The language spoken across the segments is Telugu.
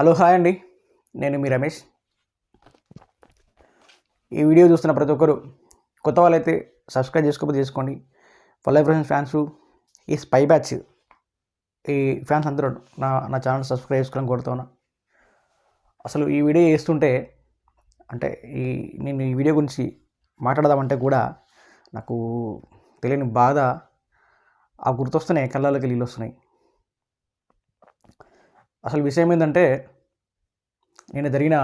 హలో హాయ్ అండి. నేను మీ రమేష్. ఈ వీడియో చూస్తున్న ప్రతి ఒక్కరు కొత్త వాళ్ళైతే సబ్స్క్రైబ్ చేసుకోకపోతే చేసుకోండి. ఫలో ఫ్రెండ్స్ ఫ్యాన్స్ ఈ స్పై బ్యాచ్ ఈ ఫ్యాన్స్ అందరూ నా నా ఛానల్ సబ్స్క్రైబ్ చేసుకోవడం కోరుతున్నా. అసలు ఈ వీడియో చేస్తుంటే అంటే ఈ నేను ఈ వీడియో గురించి మాట్లాడదామంటే కూడా నాకు తెలియని బాధ ఆ గుర్తొస్తున్నాయి కళ్ళలోకి నీళ్ళు వస్తున్నాయి. అసలు విషయం ఏంటంటే నేను జరిగిన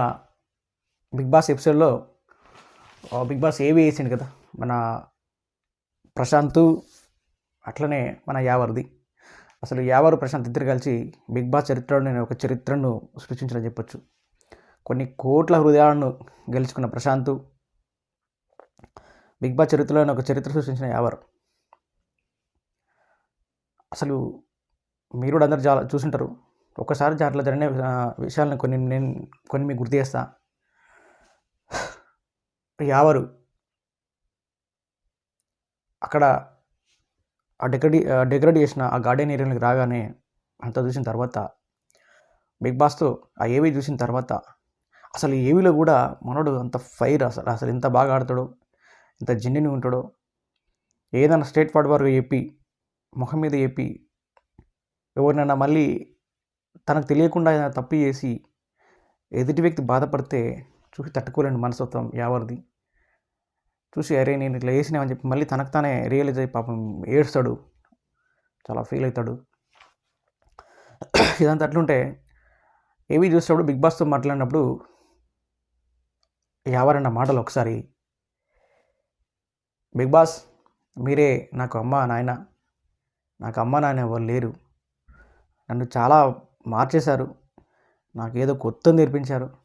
బిగ్ బాస్ ఎపిసోడ్లో బిగ్ బాస్ ఏవి వేసిండు కదా మన ప్రశాంత్ అట్లనే మన యావర్ది. అసలు యావరు ప్రశాంత్ ఇద్దరు కలిసి బిగ్ బాస్ చరిత్రలో నేను ఒక చరిత్రను సృష్టించిన చెప్పొచ్చు. కొన్ని కోట్ల హృదయాలను గెలుచుకున్న ప్రశాంత్ బిగ్ బాస్ చరిత్రలో నేను ఒక చరిత్ర సృష్టించిన యావర్. అసలు మీరు కూడా అందరు చాలా చూసుంటారు. ఒకసారి దాంట్లో జరిగిన విషయాలను కొన్ని నేను కొన్ని మీకు గుర్తు చేస్తా. యావరు అక్కడ ఆ డెకరేట్ డెకరేట్ చేసిన ఆ గార్డెన్ ఏరియాలోకి రాగానే అంతా చూసిన తర్వాత బిగ్ బాస్తో ఆ ఏవీ చూసిన తర్వాత అసలు ఈ ఏవీలో కూడా మనోడు అంత ఫైర్ అసలు అసలు ఎంత బాగా ఆడతాడో ఎంత జిన్నిని ఉంటాడో ఏదైనా స్టేట్ ఫార్డ్ వరకు చెప్పి ముఖం మీద చెప్పి ఎవరినైనా మళ్ళీ తనకు తెలియకుండా ఏదైనా తప్పు చేసి ఎదుటి వ్యక్తి బాధపడితే చూసి తట్టుకోలేని మనస్తత్వం ఎవరిది చూసి అరే నేను ఇట్లా వేసినామని చెప్పి మళ్ళీ తనకు తానే రియలైజ్ అయ్యి పాపం ఏడుస్తాడు. చాలా ఫీల్ అవుతాడు. ఇదంతా అట్లుంటే ఏవి చూసినప్పుడు బిగ్ బాస్తో మాట్లాడినప్పుడు ఎవరన్న మాటలు ఒకసారి. బిగ్ బాస్ మీరే నాకు అమ్మ నాయన. నాకు అమ్మ నాయన ఎవరు లేరు. నన్ను చాలా మార్చేశారు. నాకు ఏదో కొత్త నేర్పించారు.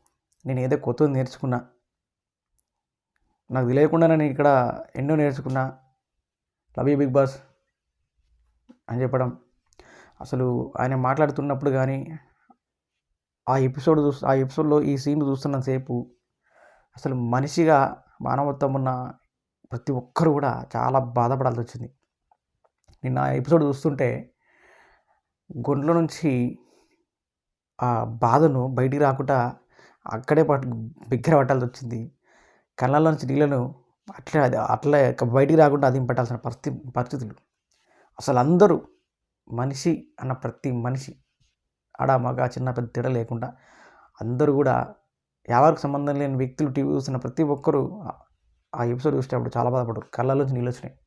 నేను ఏదో కొత్తది నేర్చుకున్నా. నాకు తెలియకుండా నేను ఇక్కడ ఎన్నో నేర్చుకున్నా. లవ్ యూ బిగ్ బాస్ అని చెప్పడం. అసలు ఆయన మాట్లాడుతున్నప్పుడు కానీ ఆ ఎపిసోడ్ చూస్ ఆ ఎపిసోడ్లో ఈ సీన్ చూస్తున్నంతసేపు అసలు మనిషిగా మానవత్వం ఉన్న ప్రతి ఒక్కరు కూడా చాలా బాధపడాల్సి వచ్చింది నిన్న ఆ ఎపిసోడ్ చూస్తుంటే గుండ్ల నుంచి ఆ బాధను బయటికి రాకుండా అక్కడే పట్టు బిగ్గర పట్టాల్సి వచ్చింది. కళ్ళల్లో నుంచి నీళ్ళను అట్లే అది అట్లే బయటికి రాకుండా అది పట్టాల్సిన పరిస్థితి పరిస్థితులు. అసలు అందరూ మనిషి అన్న ప్రతి మనిషి ఆడ మగ చిన్న పెద్ద తేడా లేకుండా అందరూ కూడా ఎవరికి సంబంధం లేని వ్యక్తులు టీవీ చూస్తున్న ప్రతి ఒక్కరూ ఆ- ఆ ఎపిసోడ్ చూసేటప్పుడు చాలా బాధపడరు కళ్ళలోంచి నీళ్ళు వచ్చినాయి.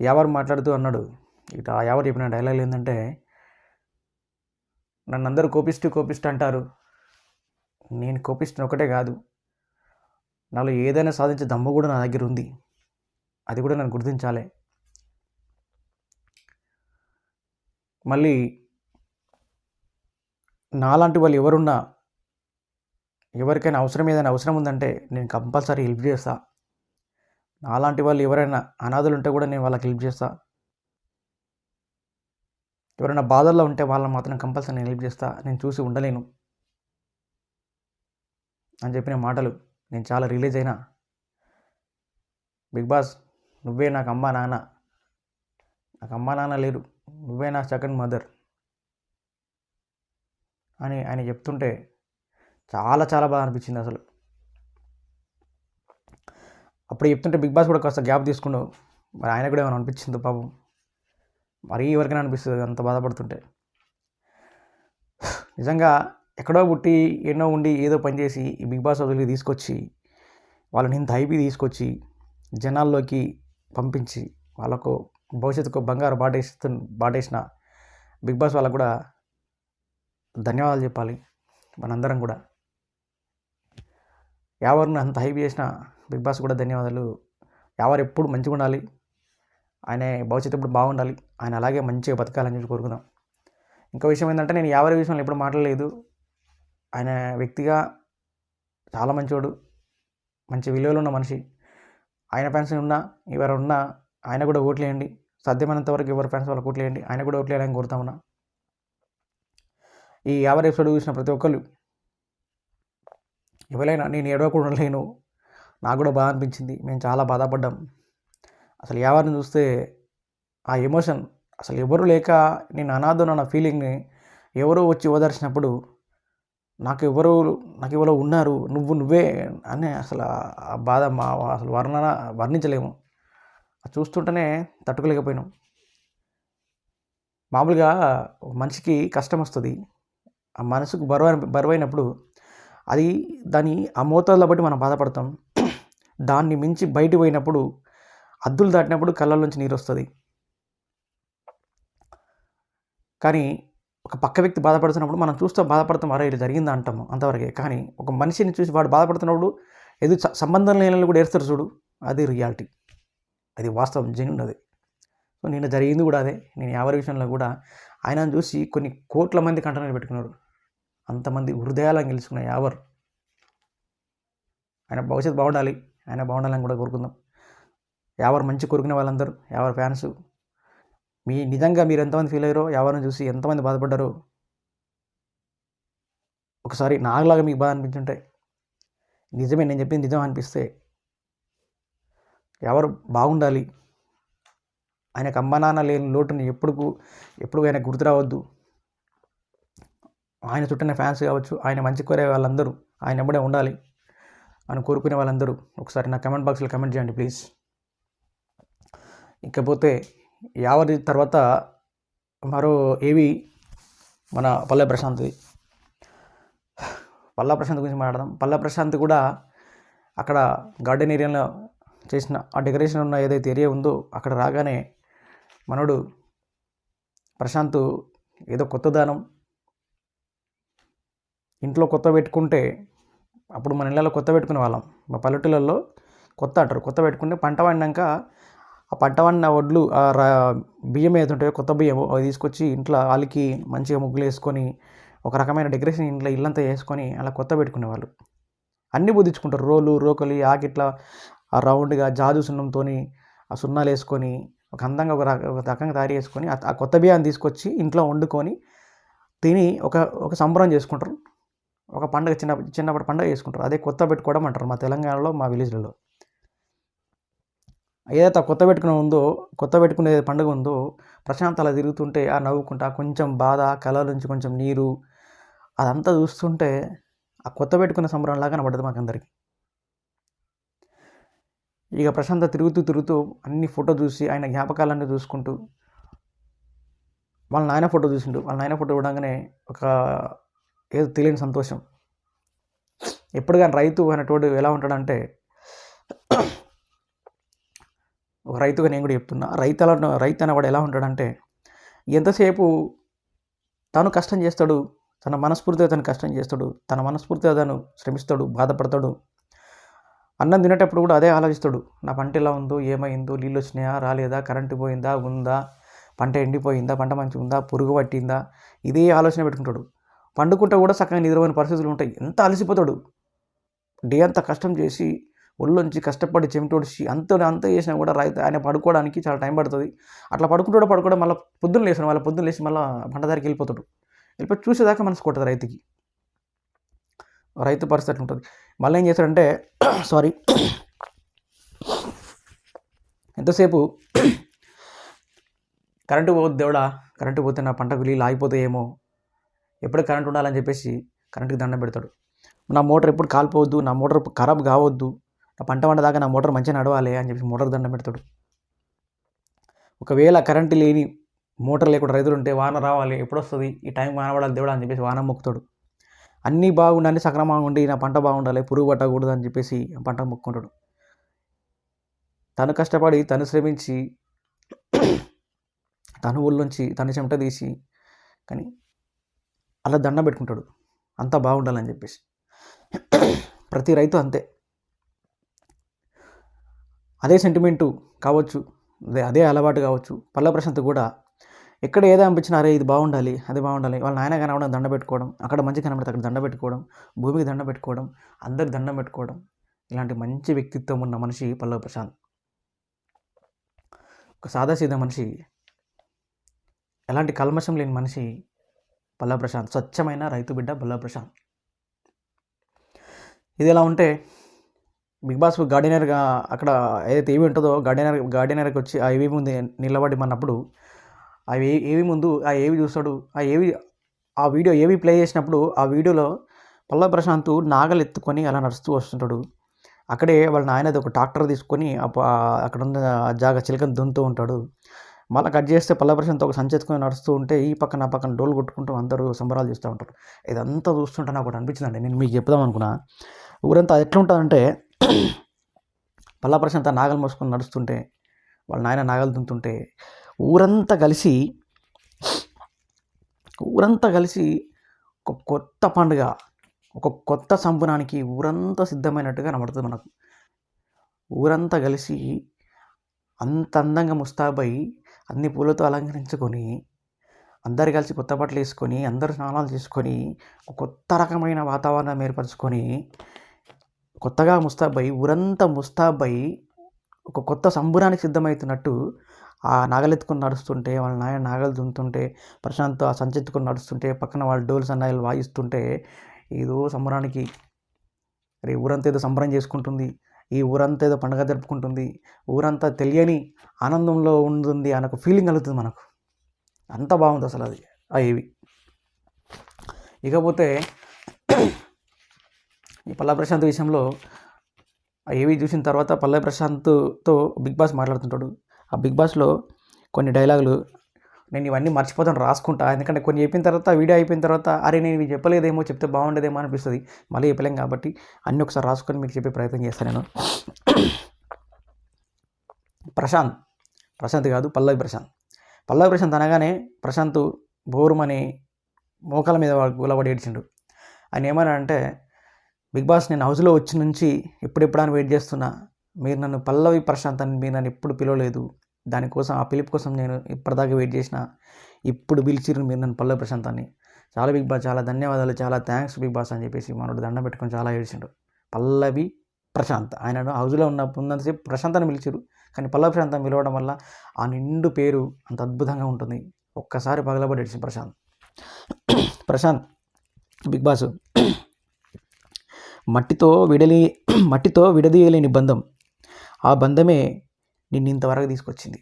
ఎవరు మాట్లాడుతూ అన్నాడు. ఇట ఎవరు చెప్పిన డైలాగ్ ఏంటంటే నన్ను అందరూ కోపిస్తూ కోపిస్తూ అంటారు. నేను కోపిస్తున్న ఒకటే కాదు. నాలో ఏదైనా సాధించే దమ్ము కూడా నా దగ్గర ఉంది. అది కూడా నన్ను గుర్తించాలి. మళ్ళీ నాలాంటి వాళ్ళు ఎవరున్నా ఎవరికైనా అవసరం ఏదైనా అవసరం ఉందంటే నేను కంపల్సరీ హెల్ప్ చేస్తా. నాలాంటి వాళ్ళు ఎవరైనా అనాథలు ఉంటే కూడా నేను వాళ్ళకి హెల్ప్ చేస్తా. ఎవరైనా బాధల్లో ఉంటే వాళ్ళని మాత్రం కంపల్సరీ నేను హెల్ప్ చేస్తా నేను చూసి ఉండలేను. అని చెప్పిన మాటలు నేను చాలా రిలీజ్ అయినా. బిగ్ బాస్ నువ్వే నాకు అమ్మ నాన్న. నాకు అమ్మ నాన్న లేరు. నువ్వే నా సెకండ్ మదర్ అని ఆయన చెప్తుంటే చాలా చాలా బాగా అనిపించింది అసలు. అప్పుడు చెప్తుంటే బిగ్ బాస్ కూడా కాస్త గ్యాప్ తీసుకున్నావు. మరి ఆయన కూడా ఏమైనా అనిపించింది పాపం. మరీ ఎవరికైనా అనిపిస్తుంది అంత బాధపడుతుంటే. నిజంగా ఎక్కడో పుట్టి ఎన్నో ఉండి ఏదో పని చేసి ఈ బిగ్ బాస్ వదిలి తీసుకొచ్చి వాళ్ళని ఇంత హైపీ తీసుకొచ్చి జనాల్లోకి పంపించి వాళ్ళకు భవిష్యత్తుకు బంగారు బాటేస్తు బాటేసిన బిగ్ బాస్ వాళ్ళకు కూడా ధన్యవాదాలు చెప్పాలి. మనందరం కూడా. ఎవరిని అంత హైప్ చేసిన బిగ్ బాస్ కూడా ధన్యవాదాలు. ఎవరు ఎప్పుడు మంచిగా ఉండాలి ఆయన భవిష్యత్తు ఎప్పుడు బాగుండాలి. ఆయన అలాగే మంచిగా బతకాలని చెప్పి కోరుకుందాం. ఇంకో విషయం ఏంటంటే నేను ఎవరి విషయంలో ఎప్పుడు మాట్లాడలేదు. ఆయన వ్యక్తిగా చాలా మంచివాడు మంచి విలువలు ఉన్న మనిషి. ఆయన ఫ్యాన్స్ ఉన్నా ఎవరు ఉన్నా ఆయన కూడా ఓట్లేయండి సాధ్యమైనంత వరకు ఎవరి ఫ్యాన్స్ వాళ్ళకి ఓట్లేయండి ఆయన కూడా ఓట్లేయాలని కోరుతా ఉన్నా. ఈ యాభై ఎపిసోడ్ చూసిన ప్రతి ఒక్కరు ఎవరైనా నేను ఏడవకుండా లేను నాకు కూడా బాధ అనిపించింది. మేము చాలా బాధపడ్డాం. అసలు ఎవరిని చూస్తే ఆ ఎమోషన్ అసలు ఎవరు లేక నేను అనాథను అన్న ఫీలింగ్ని ఎవరో వచ్చి ఓదార్చినప్పుడు నాకు ఎవరు నాకు ఎవరో ఉన్నారు నువ్వు నువ్వే అనే అసలు ఆ బాధ మా అసలు వర్ణన వర్ణించలేము. చూస్తుంటేనే తట్టుకోలేకపోయినాం. మామూలుగా మనిషికి కష్టం వస్తుంది. ఆ మనసుకు బరువు బరువైనప్పుడు అది దాని ఆ మోతాదులో బట్టి మనం బాధపడతాం. దాన్ని మించి బయట పోయినప్పుడు అద్దులు దాటినప్పుడు కళ్ళ నుంచి నీరు వస్తుంది కానీ ఒక పక్క వ్యక్తి బాధపడుతున్నప్పుడు మనం చూస్తూ బాధపడతాం అరే ఇది జరిగిందా అంటాము అంతవరకే. కానీ ఒక మనిషిని చూసి వాడు బాధపడుతున్నప్పుడు ఏదో సంబంధం లేని కూడా ఏడుస్తారు చూడు. అది రియాలిటీ. అది వాస్తవం జెన్యున్ అది. సో నేను జరిగింది కూడా అదే. నేను ఎవరి విషయంలో కూడా ఆయనను చూసి కొన్ని కోట్ల మంది కంటనర్ పెట్టుకున్నారు. అంతమంది హృదయాలను గెలుచుకున్న యావర్. ఆయన భవిష్యత్తు బాగుండాలి. ఆయన బాగుండాలని కూడా కోరుకుందాం. ఎవరు మంచి కోరుకునే వాళ్ళందరూ ఎవరు ఫ్యాన్స్. మీ నిజంగా మీరు ఎంతమంది ఫీల్ అయ్యారో ఎవరిని చూసి ఎంతమంది బాధపడ్డారు ఒకసారి నాకులాగా మీకు బాధ అనిపించుంటే నిజమే నేను చెప్పింది నిజం అనిపిస్తే ఎవరు బాగుండాలి? ఆయనకు అమ్మ నాన్న లేని లోటుని ఎప్పుడు ఎప్పుడు ఆయన గుర్తు రావద్దు. ఆయన చుట్టిన ఫ్యాన్స్ కావచ్చు ఆయన మంచి కోరే వాళ్ళందరూ ఆయన ఎప్పుడే ఉండాలి అని కోరుకునే వాళ్ళందరూ ఒకసారి నా కమెంట్ బాక్స్లో కమెంట్ చేయండి ప్లీజ్ ఇకపోతే యావరి తర్వాత మరో ఏవి మన పల్లె ప్రశాంత్ది పల్లా ప్రశాంత్ గురించి మాట్లాడదాం. పల్లా ప్రశాంత్ కూడా అక్కడ గార్డెన్ ఏరియాలో చేసిన ఆ డెకరేషన్ ఉన్న ఏదైతే ఏరియా ఉందో అక్కడ రాగానే మనోడు ప్రశాంత్ ఏదో కొత్త దానం. ఇంట్లో కొత్త పెట్టుకుంటే అప్పుడు మన ఇళ్ళలో కొత్త పెట్టుకునే వాళ్ళం. మా పల్లెటూళ్ళల్లో కొత్త అంటారు. కొత్త పెట్టుకుంటే పంట పండినాక ఆ పంట వండిన వడ్లు ఆ రా- బియ్యం ఏదో ఉంటాయో కొత్త బియ్యం అవి తీసుకొచ్చి ఇంట్లో వాళ్ళకి మంచిగా ముగ్గులు వేసుకొని ఒక రకమైన డెకరేషన్ ఇంట్లో ఇల్లంతా వేసుకొని అలా కొత్త పెట్టుకునేవాళ్ళు. అన్నీ బుద్ధించుకుంటారు రోలు రోకలి ఆకిట్లా ఆ రౌండ్గా జాజు సున్నంతో ఆ సున్నాలు వేసుకొని ఒక అందంగా ఒక రక- ఒక రకంగా తయారు చేసుకొని ఆ- ఆ కొత్త బియ్యాన్ని తీసుకొచ్చి ఇంట్లో వండుకొని తిని ఒక ఒక సంబరం చేసుకుంటారు. ఒక పండుగ చిన్న చిన్నప్పటి పండుగ చేసుకుంటారు. అదే కొత్త పెట్టుకోవడం అంటారు మా తెలంగాణలో మా విలేజ్లలో. ఏదైతే కొత్త పెట్టుకుని ఉందో కొత్త పెట్టుకునే పండుగ ఉందో ప్రశాంత్ అలా తిరుగుతుంటే ఆ నవ్వుకుంటా కొంచెం బాధ కళ నుంచి కొంచెం నీరు అదంతా చూస్తుంటే ఆ కొత్త పెట్టుకున్న సంబరంలాగా కనబడుతుంది మాకు ఇక ప్రశాంత తిరుగుతూ తిరుగుతూ అన్ని ఫోటో చూసి ఆయన జ్ఞాపకాలన్నీ చూసుకుంటూ వాళ్ళ నాయన ఫోటో చూసిండు. వాళ్ళ నాయన ఫోటో చూడగానే ఒక ఏదో తెలియని సంతోషం. ఎప్పుడు కానీ రైతు అనేటోడు ఎలా ఉంటాడంటే ఒక రైతుగా నేను కూడా చెప్తున్నా. రైతు అలా రైతు అనేవాడు ఎలా ఉంటాడంటే ఎంతసేపు తను కష్టం చేస్తాడు తన మనస్ఫూర్తిగా తను కష్టం చేస్తాడు తన మనస్ఫూర్తిగా తను శ్రమిస్తాడు బాధపడతాడు. అన్నం తినేటప్పుడు కూడా అదే ఆలోచిస్తాడు. నా పంట ఎలా ఉందో ఏమైందో నీళ్ళు వచ్చినాయా రాలేదా కరెంటు పోయిందా ఉందా పంట ఎండిపోయిందా పంట మంచిగా ఉందా పురుగు పట్టిందా ఇదే ఆలోచన పెట్టుకుంటాడు. పండుకుంటే కూడా సక్కగా నిద్రపోయిన పరిస్థితులు ఉంటాయి. ఎంత అలసిపోతాడు. డే అంతా కష్టం చేసి ఒళ్ళొంచి కష్టపడి చెమటోడిచి అంత అంత చేసినా కూడా రైతు ఆయన పడుకోవడానికి చాలా టైం పడుతుంది. అట్లా పడుకుంటాడు పడుకోవడం మళ్ళీ పొద్దున్న లేసాను వాళ్ళ పొద్దున్న లేచి మళ్ళీ పంట దారికి వెళ్ళిపోతాడు. వెళ్ళిపోయి చూసేదాకా మనసు కొట్టదు రైతుకి. రైతు పరిస్థితి అట్లా ఉంటుంది మళ్ళీ ఏం చేస్తాడంటే సారీ ఎంతసేపు కరెంటు పోవద్దు దేవుడా కరెంటు పోతే నా పంటకు నీళ్ళు ఆగిపోతాయేమో ఎప్పుడు కరెంట్ ఉండాలని చెప్పేసి కరెంటుకి దండం పెడతాడు. నా మోటార్ ఎప్పుడు కాలిపోవద్దు నా మోటార్ ఖరాబ్ కావద్దు. పంట పండదాకా నా మోటార్ మంచిగా నడవాలి అని చెప్పి మోటార్ దండం పెడతాడు. ఒకవేళ కరెంటు లేని మోటార్ లేకుండా రైతులు ఉంటే వాన రావాలి ఎప్పుడు వస్తుంది ఈ టైం వాన పడాలి అని చెప్పేసి వాన మొక్కుతాడు. అన్నీ బాగుండాలి సక్రమంగా ఉండి నా పంట బాగుండాలి పురుగు పట్టకూడదు అని చెప్పేసి పంట మొక్కుంటాడు. తను కష్టపడి తను శ్రమించి తను ఊళ్ళోంచి తను చెమట తీసి కానీ అలా దండం పెట్టుకుంటాడు. అంతా బాగుండాలని చెప్పేసి. ప్రతి రైతు అంతే. అదే సెంటిమెంటు కావచ్చు అదే అదే అలవాటు కావచ్చు పల్ల ప్రశాంత్ కూడా ఎక్కడ ఏదో అనిపించినా అరే ఇది బాగుండాలి అది బాగుండాలి వాళ్ళ నాయన కనబడడం దండ పెట్టుకోవడం అక్కడ మంచి కనబడితే అక్కడ దండ పెట్టుకోవడం భూమికి దండ పెట్టుకోవడం అందరికి దండం పెట్టుకోవడం ఇలాంటి మంచి వ్యక్తిత్వం ఉన్న మనిషి పల్లవ ప్రశాంత్. ఒక సాదాసీదా మనిషి ఎలాంటి కల్మషం లేని మనిషి పల్లవ ప్రశాంత్ స్వచ్ఛమైన రైతు బిడ్డ పల్లవ ప్రశాంత్. ఇది ఎలా ఉంటే బిగ్ బాస్ గార్డెనర్గా అక్కడ ఏదైతే ఏవి ఉంటుందో గార్డెనర్ గార్డెనర్కి వచ్చి ఆ ఏవి ముందు నిలబడి మన్నప్పుడు ఆ ఏవి ముందు ఆ ఏవి చూస్తాడు ఆ ఏవి ఆ వీడియో ఏవి ప్లే చేసినప్పుడు ఆ వీడియోలో పల్లవ ప్రశాంత్ నాగలు ఎత్తుకొని అలా నడుస్తూ వస్తుంటాడు. అక్కడే వాళ్ళ నాయనది ఒక ట్రాక్టర్ తీసుకొని అక్కడ ఉన్న జాగా చిలకని దున్నుతూ ఉంటాడు. మళ్ళీ కట్ చేస్తే పల్లవ ప్రశాంత్ ఒక సంచెత్తుకొని నడుస్తూ ఉంటే ఈ పక్కన ఆ పక్కన డోలు కొట్టుకుంటూ అందరూ సంబరాలు చేస్తూ ఉంటారు. ఇదంతా చూస్తుంటే నాకు ఒకటి అనిపించిందండి. నేను మీకు చెప్దాం అనుకున్నా. ఊరంతా ఎట్లా ఉంటుందంటే పల్లా ప్రశాంత్ నాగలు మోసుకొని నడుస్తుంటే వాళ్ళ నాయన నాగలు తింటుంటే ఊరంతా కలిసి ఊరంతా కలిసి ఒక కొత్త పండుగ ఒక కొత్త సంపునానికి ఊరంతా సిద్ధమైనట్టుగా కనబడుతుంది మనకు. ఊరంతా కలిసి అంత అందంగా ముస్తాబై అన్ని పూలతో అలంకరించుకొని అందరు కలిసి కొత్త బట్టలు వేసుకొని అందరు స్నానాలు చేసుకొని ఒక కొత్త రకమైన వాతావరణం ఏర్పరచుకొని కొత్తగా ముస్తాబై ఊరంతా ముస్తాబై ఒక కొత్త సంబురానికి సిద్ధమవుతున్నట్టు ఆ నాగలెత్తుకుని నడుస్తుంటే వాళ్ళ నాయన నాగలు దున్నుతుంటే ప్రశాంత్ ఆ సంచెత్తుకుని నడుస్తుంటే పక్కన వాళ్ళ డోలు సన్నాయిలు వాయిస్తుంటే ఏదో సంబరానికి రే ఊరంతా ఏదో సంబరం చేసుకుంటుంది ఈ ఊరంతా ఏదో పండుగ జరుపుకుంటుంది ఊరంతా తెలియని ఆనందంలో ఉంటుంది అనే ఒక ఫీలింగ్ కలుగుతుంది మనకు. అంత బాగుంది అసలు అది అవి ఇకపోతే ఈ పల్లా ప్రశాంత్ విషయంలో ఆ ఏవి చూసిన తర్వాత పల్లవి ప్రశాంత్తో బిగ్ బాస్ మాట్లాడుతుంటాడు. ఆ బిగ్ బాస్లో కొన్ని డైలాగులు నేను ఇవన్నీ మర్చిపోతాను రాసుకుంటా. ఎందుకంటే కొన్ని చెప్పిన తర్వాత వీడియో అయిపోయిన తర్వాత అరే నేను ఇవి చెప్పలేదేమో చెప్తే బాగుండేదేమో అనిపిస్తుంది. మళ్ళీ చెప్పలేం కాబట్టి అన్నీ ఒకసారి రాసుకొని మీకు చెప్పే ప్రయత్నం చేస్తాను నేను. ప్రశాంత్ ప్రశాంత్ కాదు పల్లవి ప్రశాంత్. పల్లవి ప్రశాంత్ అనగానే ప్రశాంత్ బోరుమని మోకాల మీద గులబడి ఏడ్చిండు. ఆయన ఏమన్నా అంటే బిగ్ బాస్ నేను హౌస్లో వచ్చి నుంచి ఎప్పుడెప్పుడు అని వెయిట్ చేస్తున్నా. మీరు నన్ను పల్లవి ప్రశాంత్ అని మీరు నన్ను ఎప్పుడు పిలవలేదు. దానికోసం ఆ పిలుపు కోసం నేను ఇప్పటిదాకా వెయిట్ చేసిన. ఇప్పుడు పిలిచిరు మీరు నన్ను పల్లవి ప్రశాంత్ అని. చాలా బిగ్ బాస్ చాలా ధన్యవాదాలు చాలా థ్యాంక్స్ బిగ్ బాస్ అని చెప్పేసి మనోడు దండం పెట్టుకొని చాలా ఏడ్చిండు. పల్లవి ప్రశాంత్ ఆయనను హౌస్లో ఉన్న ఉన్నంతసేపు ప్రశాంత్ అని పిలిచారు కానీ పల్లవి ప్రశాంత్ అని పిలవడం వల్ల ఆ నిండు పేరు అంత అద్భుతంగా ఉంటుంది. ఒక్కసారి పగలబడి ఏడ్చింది ప్రశాంత్. ప్రశాంత్ బిగ్ బాస్ మట్టితో విడలి మట్టితో విడదీయలేని బంధం. ఆ బంధమే నిన్ను ఇంతవరకు తీసుకొచ్చింది.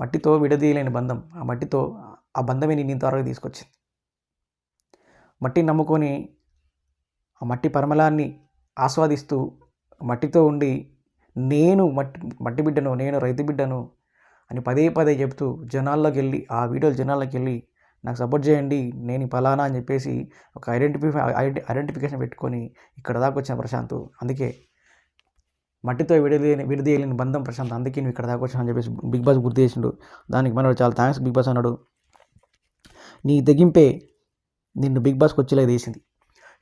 మట్టితో విడదీయలేని బంధం. ఆ మట్టితో ఆ బంధమే నిన్ను ఇంతవరకు తీసుకొచ్చింది. మట్టిని నమ్ముకొని ఆ మట్టి పరిమళాన్ని ఆస్వాదిస్తూ మట్టితో ఉండి నేను మట్టి మట్టి బిడ్డను నేను రైతు బిడ్డను అని పదే పదే చెప్తూ జనాల్లోకి వెళ్ళి ఆ వీడియోలు జనాల్లోకి వెళ్ళి నాకు సపోర్ట్ చేయండి నేను ఫలానా అని చెప్పేసి ఒక ఐడెంటిఫై ఐడెంటిఫికేషన్ పెట్టుకొని ఇక్కడ దాకా వచ్చిన ప్రశాంత్. అందుకే మట్టితో విడదీయని విడదీయలేని బంధం ప్రశాంత్. అందుకే నువ్వు ఇక్కడ దాకా వచ్చాను అని చెప్పేసి బిగ్ బాస్ గుర్తు చేసిండు. దానికి మనోడు చాలా థ్యాంక్స్ బిగ్ బాస్ అన్నాడు. నీ తెగింపే నిన్ను బిగ్ బాస్కి వచ్చేలా తీసింది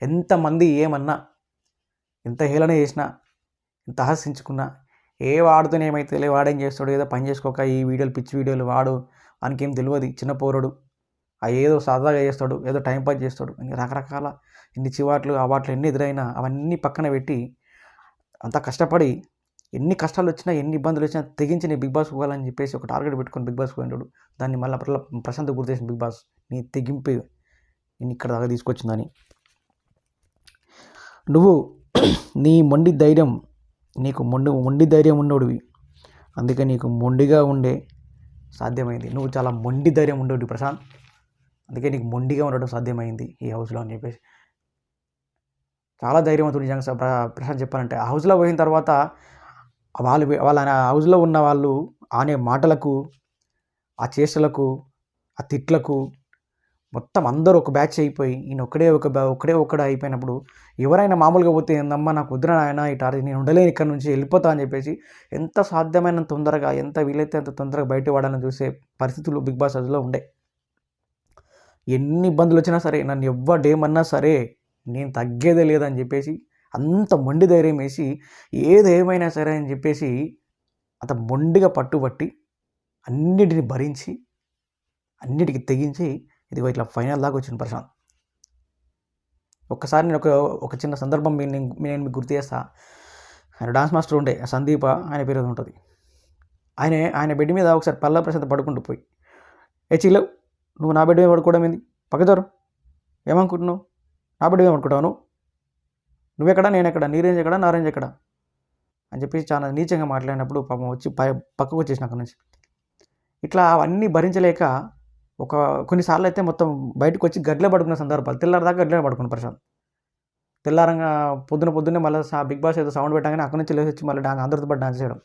ఎంతమంది ఏమన్నా ఎంత హేళన చేసినా ఎంత ఆశించుకున్నా ఏ వాడుతూనే ఏమైతే వాడేం చేస్తాడు ఏదో పని చేసుకోక ఈ వీడియోలు పిచ్చి వీడియోలు వాడు వానికి ఏం తెలియదు. చిన్న పౌరుడు. ఆ ఏదో సరదాగా చేస్తాడు ఏదో టైం పాస్ చేస్తాడు. ఇంకా రకరకాల ఎన్ని చివాట్లు అవాట్లు ఎన్ని ఎదురైనా అవన్నీ పక్కన పెట్టి అంత కష్టపడి ఎన్ని కష్టాలు వచ్చినా ఎన్ని ఇబ్బందులు వచ్చినా తెగించి నీ బిగ్ బాస్ పోవాలని చెప్పేసి ఒక టార్గెట్ పెట్టుకొని బిగ్ బాస్ పోయినాడు దాన్ని మళ్ళీ ప్రశాంత్ గుర్తేసిన బిగ్ బాస్ నీ తెగింపు నేను ఇక్కడ దాకా తీసుకొచ్చిందని. నువ్వు నీ మొండి ధైర్యం నీకు మొండి మొండి ధైర్యం ఉండోడివి అందుకే నీకు మొండిగా ఉండే సాధ్యమైంది. నువ్వు చాలా మొండి ధైర్యం ఉండేవి ప్రశాంత్. అందుకే నీకు మొండిగా ఉండడం సాధ్యమైంది ఈ హౌస్లో అని చెప్పేసి. చాలా ధైర్యవంతుడు నిజంగా ప్ర- ప్రశాంత్ చెప్పాలంటే. ఆ హౌస్లో పోయిన తర్వాత వాళ్ళు వాళ్ళ హౌస్లో ఉన్న వాళ్ళు ఆనే మాటలకు ఆ చేష్టలకు ఆ తిట్లకు మొత్తం అందరూ ఒక బ్యాచ్ అయిపోయి ఈయన ఒక్కడే ఒక బ్యా- ఒక్కడే ఒక్కడే అయిపోయినప్పుడు ఎవరైనా మామూలుగా పోతే ఏందమ్మా నాకు వద్దురా ఆయన ఇటు నేను ఉండలేను ఇక్కడ నుంచి వెళ్ళిపోతా అని చెప్పేసి ఎంత సాధ్యమైన తొందరగా ఎంత వీలైతే అంత తొందరగా బయట పడాలని చూసే పరిస్థితులు బిగ్ బాస్ అదిలో ఉండే. ఎన్ని ఇబ్బందులు వచ్చినా సరే నన్ను ఎవ్వడేమన్నా సరే నేను తగ్గేదే లేదని చెప్పేసి అంత మొండి ధైర్యం వేసి ఏదేమైనా సరే అని చెప్పేసి అంత మొండిగా పట్టుబట్టి అన్నిటిని భరించి అన్నిటికీ తెగించి ఇదిగో ఇట్లా ఫైనల్ దాకా వచ్చింది ప్రశాంత్. ఒక్కసారి నేను ఒక ఒక చిన్న సందర్భం మీ- నేను నేను మీకు గుర్తు చేస్తా. ఆయన డాన్స్ మాస్టర్ ఉండే సందీప ఆయన పేరు ఉంటుంది. ఆయన ఆయన బెడ్ మీద ఒకసారి పల్లా ప్రశాంత్ పడుకుంటూ పోయి ఏ చిల్లవు నువ్వు నా బెడ్ మీద పడుకోవడం ఏంది? పక్కదారు ఏమనుకుంటున్నావు? నా బెడ్ మీద పడుకుంటావు నువ్వు? నువ్వెక్కడ? నేను ఎక్కడ నీ రేంజ్ ఎక్కడ? నా రేంజ్ ఎక్కడ? అని చెప్పేసి చాలా నీచంగా మాట్లాడినప్పుడు పాపం వచ్చి పై పక్కకు వచ్చేసిన అక్కడి నుంచి. ఇట్లా అవన్నీ భరించలేక ఒక కొన్నిసార్లు అయితే మొత్తం బయటకు వచ్చి గడ్డలో పడుకున్న సందర్భాలు. తెల్లారదాకా గడ్డలో పడుకున్న ప్రశాంత్. తెల్లారంగా పొద్దున పొద్దున్నే మళ్ళీ బిగ్ బాస్ ఏదో సౌండ్ పెట్టగానే అక్కడి నుంచి లేచి వచ్చి మళ్ళీ డాన్స్ అందరితో పాటు డాన్స్ చేయడం.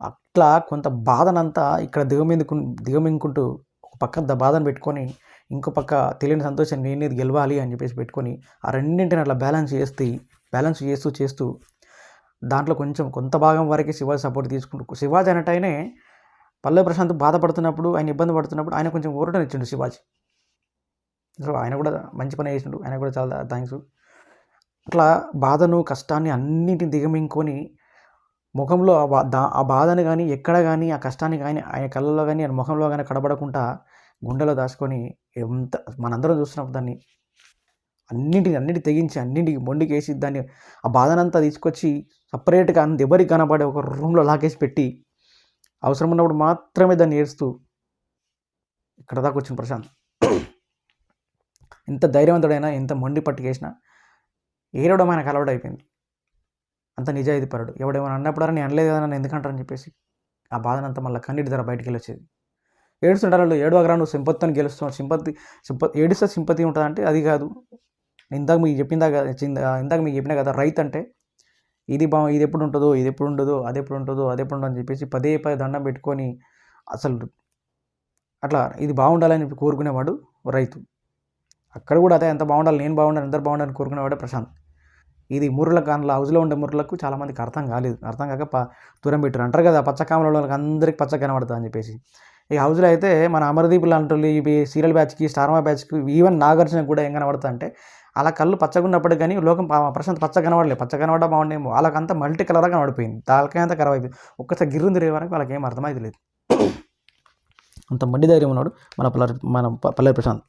అట్లా కొంత బాధనంతా ఇక్కడ దిగమిందుకు దిగమింగుకుంటూ పక్క బాధను పెట్టుకొని ఇంకో పక్క తెలియని సంతోషం నేను ఇది గెలవాలి అని చెప్పేసి పెట్టుకొని ఆ రెండింటిని అట్లా బ్యాలెన్స్ చేస్తే బ్యాలెన్స్ చేస్తూ చేస్తూ దాంట్లో కొంచెం కొంత భాగం వరకే శివాజీ సపోర్ట్ తీసుకుంటూ శివాజీ అన్నట్టయినే పల్లె ప్రశాంత్ బాధపడుతున్నప్పుడు ఆయన ఇబ్బంది పడుతున్నప్పుడు ఆయన కొంచెం ఊరటనిచ్చిండు శివాజీ. సో ఆయన కూడా మంచి పని చేసిండు ఆయన కూడా చాలా థ్యాంక్స్ అట్లా బాధను కష్టాన్ని అన్నింటిని దిగమింగుకొని ముఖంలో ఆ బా ఆ బాధను కానీ ఎక్కడ కానీ ఆ కష్టాన్ని కానీ ఆయన కళ్ళలో కానీ ఆయన ముఖంలో కానీ కనబడకుండా గుండెలో దాచుకొని ఎంత మనందరం చూస్తున్నప్పుడు దాన్ని అన్నింటిని అన్నిటి తెగించి అన్నింటికి మొండికేసి దాన్ని ఆ బాధనంతా తీసుకొచ్చి సపరేట్గా అంత ఎవరికి కనపడే ఒక రూమ్లో లాకేసి పెట్టి అవసరం ఉన్నప్పుడు మాత్రమే దాన్ని ఏడుస్తూ ఇక్కడ దాకా వచ్చిన ప్రశాంత్. ఎంత ధైర్యవంతుడైనా ఎంత మొండి పట్టుకేసినా ఏడవడం ఆయనకు అలవాటు అయిపోయింది. అంత నిజాయితీపరుడు. ఎవడేమైనా అన్నప్పుడు నేను అనలేదు కదా నన్ను ఎందుకంటారని చెప్పేసి ఆ బాధనంతా మళ్ళీ కన్నీటి ధర బయటికి వెళ్ళొచ్చేది ఏడుస్తుంటారు వాళ్ళు. ఏడవగరా నువ్వు సింపత్తిని గెలుస్తున్నావు. సింపతి సింప ఏడిస్తే సింపతి ఉంటుందంటే అది కాదు. ఇందాక మీకు చెప్పిందా కదా ఇందాక మీకు చెప్పినా కదా రైతు అంటే ఇది బా ఇది ఎప్పుడు ఉంటుందో ఇది ఎప్పుడు ఉండదో అది ఎప్పుడు ఉంటుందో అది ఎప్పుడు ఉండదు అని చెప్పేసి పదే పదే దండం పెట్టుకొని అసలు అట్లా ఇది బాగుండాలని చెప్పి కోరుకునేవాడు రైతు. అక్కడ కూడా అదే ఎంత బాగుండాలి నేను బాగుండాలి అందరు బాగుండాలని కోరుకునేవాడే ప్రశాంత్. ఇది ముర్రుల కాన్ల హౌస్లో ఉండే ముర్రలకు చాలామందికి అర్థం కాలేదు. అర్థం కాక ప దూరం పెట్టారు. అంటారు కదా పచ్చకామలలో అందరికి పచ్చ కనబడుతుంది అని చెప్పేసి. ఈ హౌస్లో అయితే మన అమరదీప్ లాంటి ఇవి సీరియల్ బ్యాచ్కి స్టార్మా బ్యాచ్కి ఈవెన్ నాగార్జున కూడా ఏం కనబడతా అంటే అలా కళ్ళు పచ్చగున్నప్పుడు కానీ లోకం ప్రశాంత్ పచ్చ కనబడలేదు. పచ్చ కనబడ బాగుండేమో. వాళ్ళకంతా మల్టీ కలర్గా కనబడిపోయింది. దానికే ఖరాబ్ అయిపోయింది. ఒక్కసారి గిర్రు తిరిగే వరకు వాళ్ళకి ఏం అర్థమైతే లేదు. అంత మండి ధైర్యం ఉన్నాడు మన పల్లె మన పల్లె ప్రశాంత్.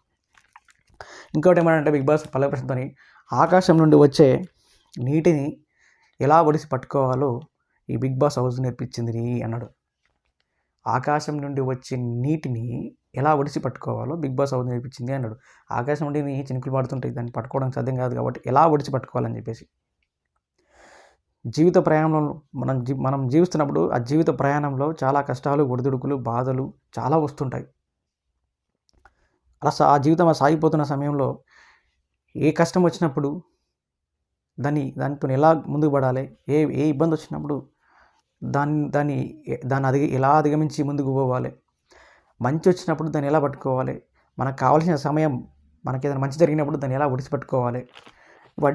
ఇంకోటి ఏమంటే బిగ్ బాస్ పల్లె ప్రశాంత్ ఆకాశం నుండి వచ్చే నీటిని ఎలా ఒడిసి పట్టుకోవాలో ఈ బిగ్ బాస్ హౌస్ నేర్పించింది అన్నాడు. ఆకాశం నుండి వచ్చే నీటిని ఎలా ఒడిసి పట్టుకోవాలో బిగ్ బాస్ హౌస్ నేర్పించింది అన్నాడు. ఆకాశం నుండి నీ చినుకులు పడుతుంటాయి దాన్ని పట్టుకోవడం సాధ్యం కాదు కాబట్టి ఎలా ఒడిసి పట్టుకోవాలని చెప్పేసి. జీవిత ప్రయాణంలో మనం జీ మనం జీవిస్తున్నప్పుడు ఆ జీవిత ప్రయాణంలో చాలా కష్టాలు ఒడిదుడుకులు బాధలు చాలా వస్తుంటాయి. అలా ఆ జీవితం సాగిపోతున్న సమయంలో ఏ కష్టం వచ్చినప్పుడు దాన్ని దానితో ఎలా ముందుకు పడాలి? ఏ ఏ ఇబ్బంది వచ్చినప్పుడు దాన్ని దాన్ని దాన్ని అధిగ ఎలా అధిగమించి ముందుకు పోవాలి? మంచి వచ్చినప్పుడు దాన్ని ఎలా పట్టుకోవాలి? మనకు కావాల్సిన సమయం మనకి ఏదైనా మంచి జరిగినప్పుడు దాన్ని ఎలా ఒడిసిపెట్టుకోవాలి?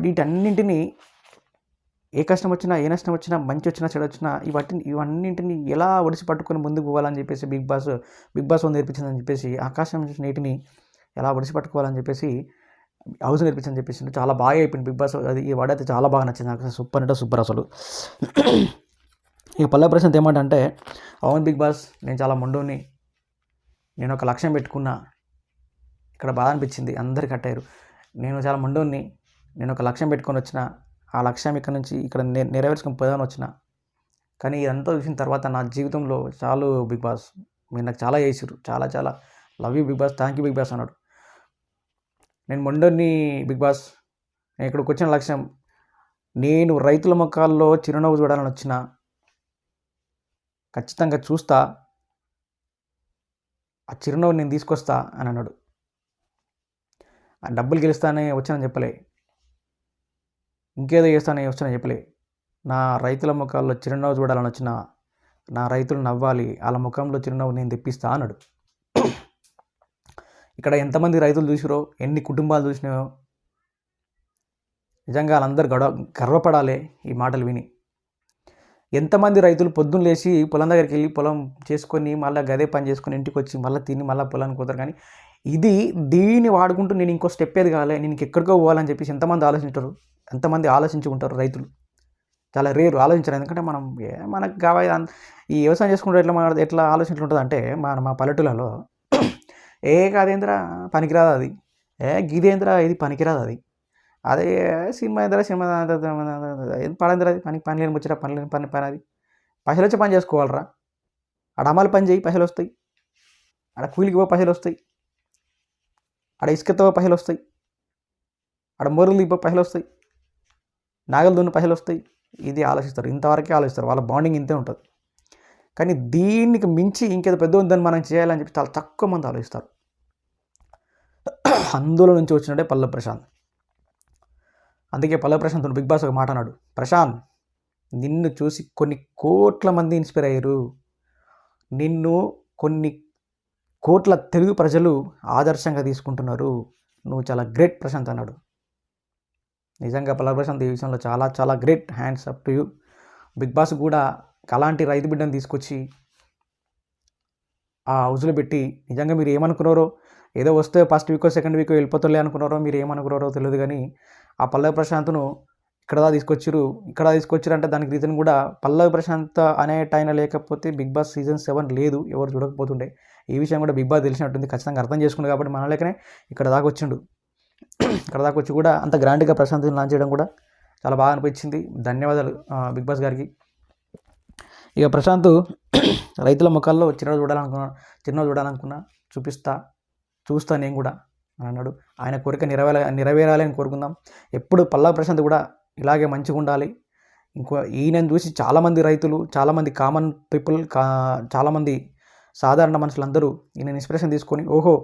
వీటన్నింటినీ ఏ కష్టం వచ్చినా ఏ నష్టం వచ్చినా మంచి వచ్చినా చెడు వచ్చినా ఇవన్నీ ఇవన్నింటిని ఎలా ఒడిసి పట్టుకొని ముందుకు పోవాలని చెప్పేసి బిగ్ బాస్ బిగ్ బాస్ నేర్పించిందని చెప్పేసి ఆకాశం నీటిని ఎలా ఒడిసి పట్టుకోవాలని చెప్పేసి హౌస్ నేర్పించని చెప్పేసి చాలా బాగా అయిపోయింది బిగ్ బాస్. అది ఈ వాడైతే అయితే చాలా బాగా నచ్చింది. నాకు సూపర్ అంటే సూపర్ అసలు. ఇక పల్లె ప్రశాంత్ ఏమంటే అవును బిగ్ బాస్ నేను చాలా మొండుని. నేను ఒక లక్ష్యం పెట్టుకున్నా. ఇక్కడ బాధ అనిపించింది. అందరు కట్టారు. నేను చాలా మొండుని. నేను ఒక లక్ష్యం పెట్టుకొని వచ్చిన. ఆ లక్ష్యం ఇక్కడ నుంచి ఇక్కడ నెరవేర్చుకొని పోదాని వచ్చిన. కానీ ఇదంతా చూసిన తర్వాత నా జీవితంలో చాలు బిగ్ బాస్. మీరు నాకు చాలా చేసారు చాలా చాలా. Love you Bigg Boss thank you Bigg Boss అన్నాడు. నేను మొండోని బిగ్ బాస్. నేను ఇక్కడికి వచ్చిన లక్ష్యం. నేను రైతుల మొక్కల్లో చిరునవ్వు చూడాలని వచ్చిన. ఖచ్చితంగా చూస్తా. ఆ చిరునవ్వు నేను తీసుకొస్తా అని అన్నాడు. ఆ డబ్బులు గెలుస్తానే వచ్చానని చెప్పలే. ఇంకేదో చేస్తానని వచ్చానని చెప్పలే. నా రైతుల ముఖాల్లో చిరునవ్వు చూడాలని వచ్చిన నా రైతులు నవ్వాలి వాళ్ళ ముఖంలో చిరునవ్వు నేను తెప్పిస్తా అన్నాడు. ఇక్కడ ఎంతమంది రైతులు చూసిరో ఎన్ని కుటుంబాలు చూసినాయో నిజంగా వాళ్ళందరూ గడవ గర్వపడాలి ఈ మాటలు విని. ఎంతమంది రైతులు పొద్దున్న లేచి పొలం దగ్గరికి వెళ్ళి పొలం చేసుకొని మళ్ళీ గదే పని చేసుకొని ఇంటికి వచ్చి మళ్ళీ తిని మళ్ళీ పొలానికి పోతారు. కానీ ఇది దీన్ని వాడుకుంటూ నేను ఇంకో స్టెప్ ఏది కావాలి నేను ఎక్కడికో పోవాలని చెప్పేసి ఎంతమంది ఆలోచించారు? ఎంతమంది ఆలోచించుకుంటారు రైతులు? చాలా రేరు ఆలోచించారు. ఎందుకంటే మనం మనకు కావాలి ఈ వ్యవసాయం చేసుకుంటే ఎట్లా ఎట్లా ఆలోచించుంటుంది అంటే మన మా పల్లెటూళ్ళలో ఏ కాదేంద్ర పనికిరాదు అది. ఏ గిదేంద్ర ఇది పనికిరాదు అది. అదే సినిమా ఏంద్ర సినిమా పడేంద్ర అది పని పని లేని ముచ్చట పని లేని పని పని అది. పైసలు వచ్చి పని చేసుకోవాలరా. ఆడ అమలు పని చేయి పైసలు వస్తాయి. ఆడ కూలికి పో పైసలు వస్తాయి. ఆడ ఇసుకతో పైసలు వస్తాయి. ఆడ మొరులు ఇవ్వ పైసలు వస్తాయి. నాగలు దున్న పైసలు వస్తాయి. ఇది ఆలోచిస్తారు. ఇంతవరకే ఆలోచిస్తారు. వాళ్ళ బాండింగ్ ఇంతే ఉంటుంది. కానీ దీనికి మించి ఇంకేదో పెద్ద ఉందని మనం చేయాలని చెప్పి చాలా తక్కువ మంది ఆలోచిస్తారు. అందులో నుంచి వచ్చినట్టే పల్లె ప్రశాంత్. అందుకే పల్లె ప్రశాంత్ బిగ్ బాస్ ఒక మాట అన్నాడు. ప్రశాంత్ నిన్ను చూసి కొన్ని కోట్ల మంది ఇన్స్పైర్ అయ్యారు. నిన్ను కొన్ని కోట్ల తెలుగు ప్రజలు ఆదర్శంగా తీసుకుంటున్నారు. నువ్వు చాలా గ్రేట్ ప్రశాంత్ అన్నాడు. నిజంగా పల్లె ప్రశాంత్ ఈ విషయంలో చాలా చాలా great. Hands up to you. Bigg Boss కూడా అలాంటి రైతు బిడ్డను తీసుకొచ్చి ఆ హౌస్లో పెట్టి నిజంగా మీరు ఏమనుకున్నారో ఏదో వస్తే ఫస్ట్ వీకో సెకండ్ వీకో వెళ్ళిపోతులే అనుకున్నారో మీరు ఏమనుకున్నారో తెలియదు కానీ ఆ పల్లవి ప్రశాంత్ను ఇక్కడ దా తీసుకొచ్చారు ఇక్కడ తీసుకొచ్చారు అంటే దానికి రీజన్ కూడా పల్లవి ప్రశాంత్ అనే టైం లేకపోతే బిగ్ బాస్ సీజన్ సెవెన్ లేదు ఎవరు చూడకపోతుండే. ఈ విషయం కూడా బిగ్ బాస్ తెలిసినట్టుంది ఖచ్చితంగా అర్థం చేసుకుంది కాబట్టి మన లేకనే ఇక్కడ దాకా వచ్చిండు. ఇక్కడ దాకా వచ్చి కూడా అంత గ్రాండ్గా ప్రశాంత్ని లాంచ్ చేయడం కూడా చాలా బాగా అనిపించింది. ధన్యవాదాలు బిగ్ బాస్ గారికి. ఇక ప్రశాంత్ రైతుల ముఖాల్లో చిన్న చూడాలనుకున్నా చిన్న చూడాలనుకున్నా చూపిస్తా. చూస్తా నేను కూడా అని అన్నాడు. ఆయన కోరిక నెరవేర నెరవేరాలి అని కోరుకుందాం. ఎప్పుడు పల్లా ప్రశాంత్ కూడా ఇలాగే మంచిగా ఉండాలి. ఇంకో ఈయనను చూసి చాలామంది రైతులు చాలామంది కామన్ పీపుల్ కా చాలామంది సాధారణ మనుషులందరూ ఈయన ఇన్స్పిరేషన్ తీసుకొని ఓహో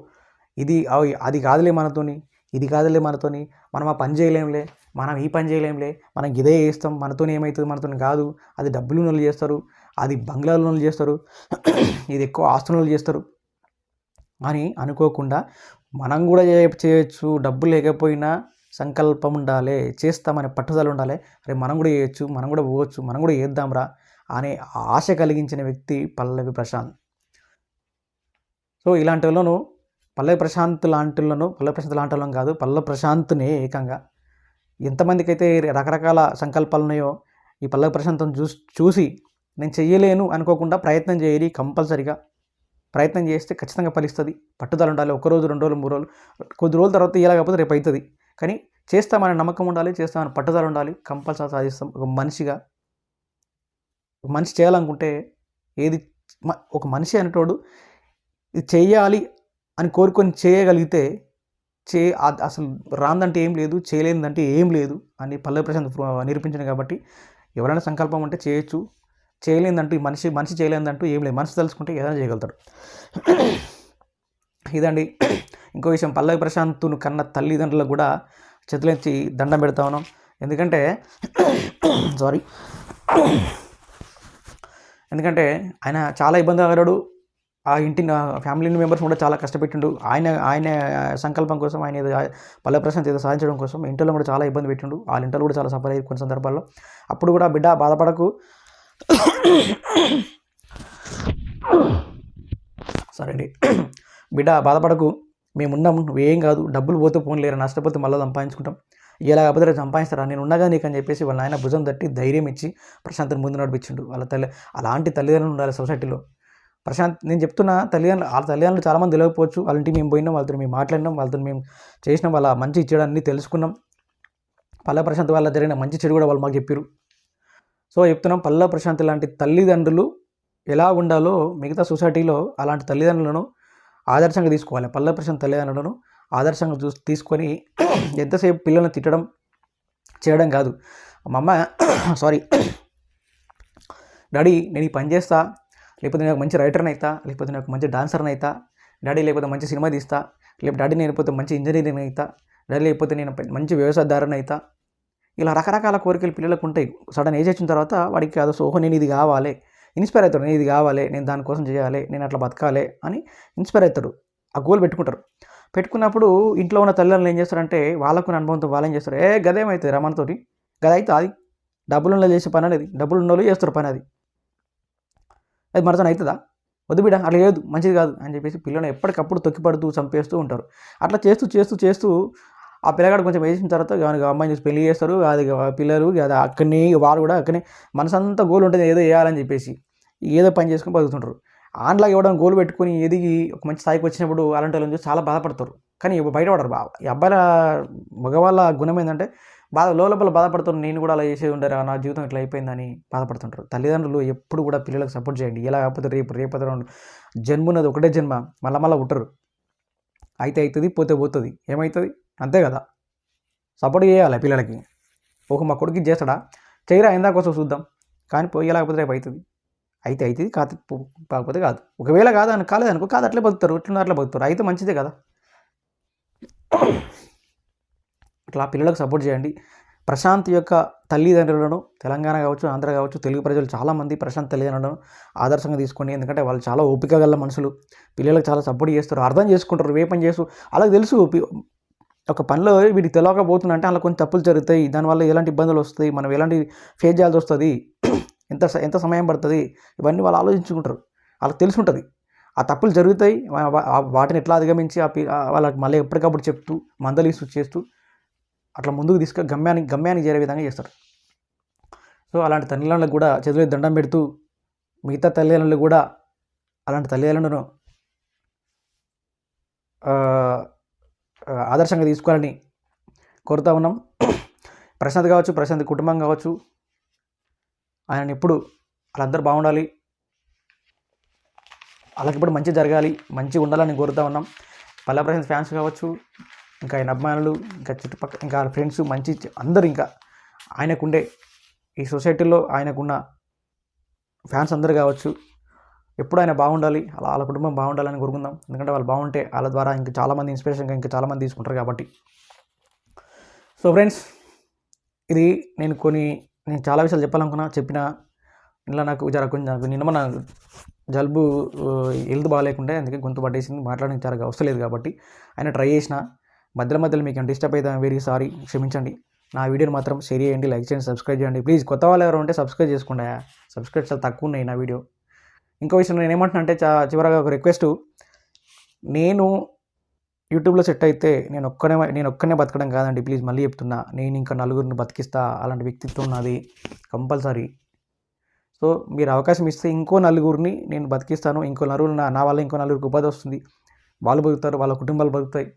ఇది అది కాదులే మనతోని ఇది కాదులే మనతోని మనం ఆ పని చేయలేంలే మనం ఈ పని చేయలేంలే మనం ఇదే చేస్తాం మనతో ఏమవుతుంది మనతోని కాదు అది డబ్బులు నోళ్ళు చేస్తారు అది బంగ్లాల నోళ్ళు చేస్తారు ఇది ఎక్కువ ఆస్తులు చేస్తారు అని అనుకోకుండా మనం కూడా చేయొచ్చు డబ్బు లేకపోయినా సంకల్పం ఉండాలి చేస్తామనే పట్టుదల ఉండాలి. అరే మనం కూడా చేయొచ్చు మనం కూడా పోవచ్చు మనం కూడా చేద్దాంరా అనే ఆశ కలిగించిన వ్యక్తి పల్లవి ప్రశాంత్. సో ఇలాంటి వాళ్ళను పల్లవి ప్రశాంత్ లాంటిలను పల్లవి ప్రశాంత్ లాంటి వాళ్ళం కాదు పల్లవి ప్రశాంత్ని ఏకంగా. ఎంతమందికి అయితే రకరకాల సంకల్పాలు ఉన్నాయో ఈ పల్లవి ప్రశాంతం చూసి చూసి నేను చెయ్యలేను అనుకోకుండా ప్రయత్నం చేయాలి కంపల్సరిగా. ప్రయత్నం చేస్తే ఖచ్చితంగా ఫలిస్తుంది. పట్టుదల ఉండాలి ఒక రోజు రెండు రోజులు మూడు రోజులు కొద్ది రోజుల తర్వాత ఇలాగకపోతే రేపు అవుతుంది కానీ చేస్తామనే నమ్మకం ఉండాలి చేస్తామని పట్టుదల ఉండాలి కంపల్సరీ సాధిస్తాం. ఒక మనిషిగా ఒక మనిషి చేయాలనుకుంటే ఏది మ- ఒక మనిషి అనేటోడు ఇది చేయాలి అని కోరుకొని చేయగలిగితే చే అసలు రాందంటే ఏం లేదు చేయలేదంటే ఏం లేదు అని పల్లవి ప్రశాంత్ నిరూపించాను నిరూపించింది కాబట్టి ఎవరైనా సంకల్పం ఉంటే చేయొచ్చు. చేయలేదంటూ ఈ మనిషి మనిషి చేయలేదంటూ ఏం లేదు. మనిషి తెలుసుకుంటే ఏదైనా చేయగలుగుతాడు. ఇదండి. ఇంకో విషయం. పల్లవి ప్రశాంత్ను కన్న తల్లిదండ్రులకు కూడా చేతులెత్తి దండం పెడతా ఉన్నాం. ఎందుకంటే సారీ ఎందుకంటే ఆయన చాలా ఇబ్బంది పడ్డాడు ఆ ఇంటి ఫ్యామిలీ మెంబర్స్ కూడా చాలా కష్టపెట్టిండు. ఆయన ఆయన సంకల్పం కోసం ఆయన ఏదో పల్లె ప్రశాంత్ ఏదో సాధించడం కోసం ఇంట్లో కూడా చాలా ఇబ్బంది పెట్టిండు. వాళ్ళ ఇంట్లో కూడా చాలా సఫర్ అయ్యి కొన్ని సందర్భాల్లో. అప్పుడు కూడా బిడ్డ బాధపడకు. సరే అండి బిడ్డ బాధపడకు. మేమున్నాం. నువ్వేం కాదు. డబ్బులు పోతే పోన్లేరు నష్టపోతే మళ్ళీ సంపాదించుకుంటాం. ఇలా కాకపోతే సంపాదిస్తారా? నేను ఉన్నాగా నీకు అని చెప్పేసి వాళ్ళ ఆయన భుజం తట్టి ధైర్యం ఇచ్చి ప్రశాంత్ని ముందు నడిపించిండు. వాళ్ళ తల్లి అలాంటి తల్లిదండ్రులు ఉండాలి సొసైటీలో. ప్రశాంత్ నేను చెప్తున్నా తల్లిదండ్రులు వాళ్ళ తల్లిదండ్రులు చాలామంది తెలియకపోవచ్చు. వాళ్ళ ఇంటికి మేము పోయినాం వాళ్ళతో మేము మాట్లాడినాం వాళ్ళతో మేము చేసినాం వాళ్ళ మంచి ఇచ్చేయడాన్ని తెలుసుకున్నాం. పల్లె ప్రశాంత్ వాళ్ళ జరిగిన మంచి చెడు కూడా వాళ్ళు మాకు చెప్పారు సో చెప్తున్నాం పల్లె ప్రశాంత్ లాంటి తల్లిదండ్రులు ఎలా ఉండాలో మిగతా సొసైటీలో అలాంటి తల్లిదండ్రులను ఆదర్శంగా తీసుకోవాలి. పల్లె ప్రశాంత్ తల్లిదండ్రులను ఆదర్శంగా చూ తీసుకొని ఎంతసేపు పిల్లల్ని తిట్టడం చేయడం కాదు. మా అమ్మ సారీ డాడీ నేను ఈ పని చేస్తా లేకపోతే నేను ఒక మంచి రైటర్ని అవుతా లేకపోతే నేను ఒక మంచి డాన్సర్ని అవుతా డాడీ లేకపోతే మంచి సినిమా తీస్తా లేకపోతే డాడీ నేను లేకపోతే మంచి ఇంజనీరింగ్ అవుతా డాడీ లేకపోతే నేను మంచి వ్యవసాయదారుని అవుతా ఇలా రకరకాల కోరికలు పిల్లలకు ఉంటాయి. సడన్ ఏజ్ వచ్చిన తర్వాత వాడికి కాదు సోహో నేను ఇది కావాలి ఇన్స్పైర్ అవుతాడు నేను ఇది కావాలి నేను దానికోసం చేయాలి నేను అట్లా బతకాలి అని ఇన్స్పైర్ అవుతాడు. ఆ గోల్ పెట్టుకుంటారు. పెట్టుకున్నప్పుడు ఇంట్లో ఉన్న తల్లిదండ్రులు ఏం చేస్తారంటే వాళ్ళకున్న అనుభవంతో వాళ్ళు ఏం చేస్తారు? ఏ గదేమవుతుంది రమణతోటి గద అయితే అది డబ్బులు ఉన్న చేసే పని అనేది డబ్బులు ఉన్న వాళ్ళు చేస్తారు పని అది. అది మనతో అవుతుందా వద్దు బిడ అట్లా లేదు మంచిది కాదు. అని చెప్పేసి పిల్లల్ని ఎప్పటికప్పుడు తొక్కిపడుతూ చంపేస్తూ ఉంటారు. అట్లా చేస్తూ చేస్తూ చేస్తూ ఆ పిల్లగాడు కొంచెం వేసిన తర్వాత ఇక అమ్మాయిని చూసి పెళ్ళి చేస్తారు అది పిల్లలు అది అక్కడనే వాళ్ళు కూడా అక్కడనే మనసంతా గోల్ ఉంటుంది ఏదో చేయాలని చెప్పేసి ఏదో పని చేసుకుని బతుకుతుంటారు. ఆన్లా ఇవ్వడం గోల్ పెట్టుకొని ఎదిగి ఒక మంచి స్థాయికి వచ్చినప్పుడు అలాంటి వాళ్ళని చూసి చాలా బాధపడతారు. కానీ బయటపడరు బాగా ఈ అబ్బాయిల మగవాళ్ళ గుణం ఏంటంటే బాధ లోపల బాధపడుతారు నేను కూడా అలా చేసేది ఉండరా నా జీవితం ఇట్లా అయిపోయిందని బాధపడుతుంటారు. తల్లిదండ్రులు ఎప్పుడు కూడా పిల్లలకు సపోర్ట్ చేయండి. ఎలా కాకపోతే రేపు రేపటి జన్మ జన్మున్నది ఒకటే జన్మ మళ్ళా మళ్ళీ ఉంటారు అయితే అవుతుంది పోతే పోతుంది. ఏమవుతుంది అంతే కదా. సపోర్ట్ చేయాలి పిల్లలకి. ఒక మా కొడుకు ఇది చేస్తాడా? చేయరా అయిందా కోసం చూద్దాం. కానీ పోయలేకపోతే రేపు అవుతుంది. అయితే అవుతుంది కాదు కాకపోతే కాదు. ఒకవేళ కాదు అని కాలేదు అనుకో కాదు అట్లే బతుకుతారు. ఎట్లున్నారు అట్లా బతుకుతారు. అయితే మంచిదే కదా. అట్లా పిల్లలకు సపోర్ట్ చేయండి. ప్రశాంత్ యొక్క తల్లిదండ్రులను తెలంగాణ కావచ్చు ఆంధ్ర కావచ్చు తెలుగు ప్రజలు చాలామంది ప్రశాంత్ తల్లిదండ్రులను ఆదర్శంగా తీసుకోండి ఎందుకంటే వాళ్ళు చాలా ఓపిక గల మనుషులు. పిల్లలకు చాలా సపోర్ట్ చేస్తారు. అర్థం చేసుకుంటారు. వేపం చేసు చేస్తూ తెలుసు. ఒక పనిలో వీడికి తెలియకపోతుందంటే అలా కొన్ని తప్పులు జరుగుతాయి. దానివల్ల ఎలాంటి ఇబ్బందులు వస్తాయి? మనం ఎలాంటి ఫేస్ చేయాల్సి వస్తుంది? ఎంత ఎంత సమయం పడుతుంది? ఇవన్నీ వాళ్ళు ఆలోచించుకుంటారు. వాళ్ళకి తెలిసి ఉంటుంది ఆ తప్పులు జరుగుతాయి. వాటిని ఎట్లా అధిగమించి ఆ వాళ్ళకి మళ్ళీ ఎప్పటికప్పుడు చెప్తూ మందలిస్తూ చేస్తూ అట్లా ముందుకు తీసుకు గమ్యానికి గమ్యానికి చేరే విధంగా చేస్తారు. సో అలాంటి తల్లిదండ్రులకు కూడా చదువు దండం పెడుతూ మిగతా తల్లిదండ్రులు కూడా అలాంటి తల్లిదండ్రులను ఆదర్శంగా తీసుకోవాలని కోరుతా ఉన్నాం. ప్రశాంత్ కావచ్చు ప్రశాంత్ కుటుంబం కావచ్చు ఆయన ఎప్పుడు వాళ్ళందరూ బాగుండాలి. వాళ్ళకి ఇప్పుడు మంచి జరగాలి మంచిగా ఉండాలని కోరుతా ఉన్నాం. పల్లె ప్రశాంత్ ఫ్యాన్స్ కావచ్చు ఇంకా ఆయన అభిమానులు ఇంకా చుట్టుపక్కల ఇంకా వాళ్ళ ఫ్రెండ్స్ మంచి అందరూ ఇంకా ఆయనకుండే ఈ సొసైటీలో ఆయనకున్న ఫ్యాన్స్ అందరు కావచ్చు. ఎప్పుడు ఆయన బాగుండాలి అలా వాళ్ళ కుటుంబం బాగుండాలని కోరుకుందాం. ఎందుకంటే వాళ్ళు బాగుంటే వాళ్ళ ద్వారా ఇంకా చాలామంది ఇన్స్పిరేషన్గా ఇంకా చాలామంది తీసుకుంటారు కాబట్టి. సో ఫ్రెండ్స్ ఇది నేను కొన్ని నేను చాలా విషయాలు చెప్పాలనుకున్నా చెప్పిన ఇలా నాకు జర కొంచెం నిన్న మన జలుబు హెల్త్ బాగాలేకుంటే అందుకే గొంతు పట్టేసింది మాట్లాడడానికి చాలా వస్తలేదు కాబట్టి. ఆయన ట్రై చేసిన మధ్యలో మధ్యలో మీకు డిస్టర్బ్ అయితే వెరీ సారీ క్షమించండి. నా వీడియోని మాత్రం షేర్ చేయండి లైక్ చేయండి సబ్స్క్రైబ్ చేయండి. ప్లీజ్ కొత్త వాళ్ళు ఎవరు ఉంటే సబ్స్క్రైబ్ చేసుకోండి. సబ్స్క్రైబ్ చాలా తక్కువ ఉన్నాయి నా వీడియో. ఇంకో విషయం నేను ఏమంటున్నా అంటే చా చివరగా ఒక రిక్వెస్ట్ నేను యూట్యూబ్లో సెట్ అయితే నేను ఒక్కనే నేను ఒక్కనే బతకడం కాదండి ప్లీజ్ మళ్ళీ చెప్తున్నా. నేను ఇంకా నలుగురిని బతికిస్తా అలాంటి వ్యక్తిత్వం నాది కంపల్సరీ. సో మీరు అవకాశం ఇస్తే ఇంకో నలుగురిని నేను బతికిస్తాను ఇంకో నలుగురు నా నా వల్ల ఇంకో నలుగురికి ఉపాధి వస్తుంది. వాళ్ళు బతుకుతారు వాళ్ళ కుటుంబాలు బతుకుతాయి.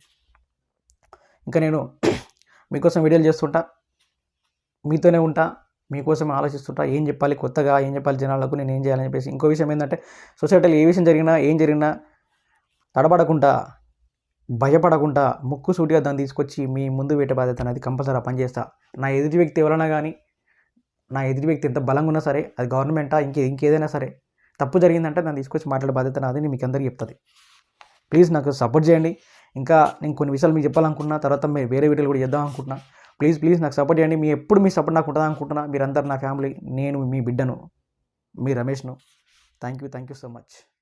ఇంకా నేను మీకోసం వీడియోలు చేస్తుంటా మీతోనే ఉంటా. మీకోసం ఆలోచిస్తుంటా ఏం చెప్పాలి కొత్తగా ఏం చెప్పాలి జనాలకు నేను ఏం చేయాలని చెప్పేసి. ఇంకో విషయం ఏంటంటే సొసైటీలో ఏ విషయం జరిగినా ఏం జరిగినా తడబడకుండా భయపడకుండా ముక్కు సూటిగా దాన్ని తీసుకొచ్చి మీ ముందు పెట్టే బాధ్యత అనేది కంపల్సరీ పనిచేస్తా నా ఎదుటి వ్యక్తి ఎవరైనా కానీ నా ఎదుటి వ్యక్తి ఎంత బలంగా ఉన్నా సరే అది గవర్నమెంటా ఇంకే ఇంకేదైనా సరే తప్పు జరిగిందంటే దాన్ని తీసుకొచ్చి మాట్లాడే బాధ్యత నాది నేను మీకు అందరికీ చెప్తుంది. ప్లీజ్ నాకు సపోర్ట్ చేయండి. ఇంకా నేను కొన్ని విషయాలు మీకు చెప్పాలనుకుంటున్నా తర్వాత మీరు వేరే వీడియోలు కూడా చేద్దాం అనుకుంటున్నా. ప్లీజ్ ప్లీజ్ నాకు సపోర్ట్ చేయండి. మీ ఎప్పుడు మీ సపోర్ట్ నాకు ఉంటుంది అనుకుంటున్నా? మీరందరూ నా ఫ్యామిలీ నేను మీ బిడ్డను మీ రమేష్ను. Thank you thank you so much.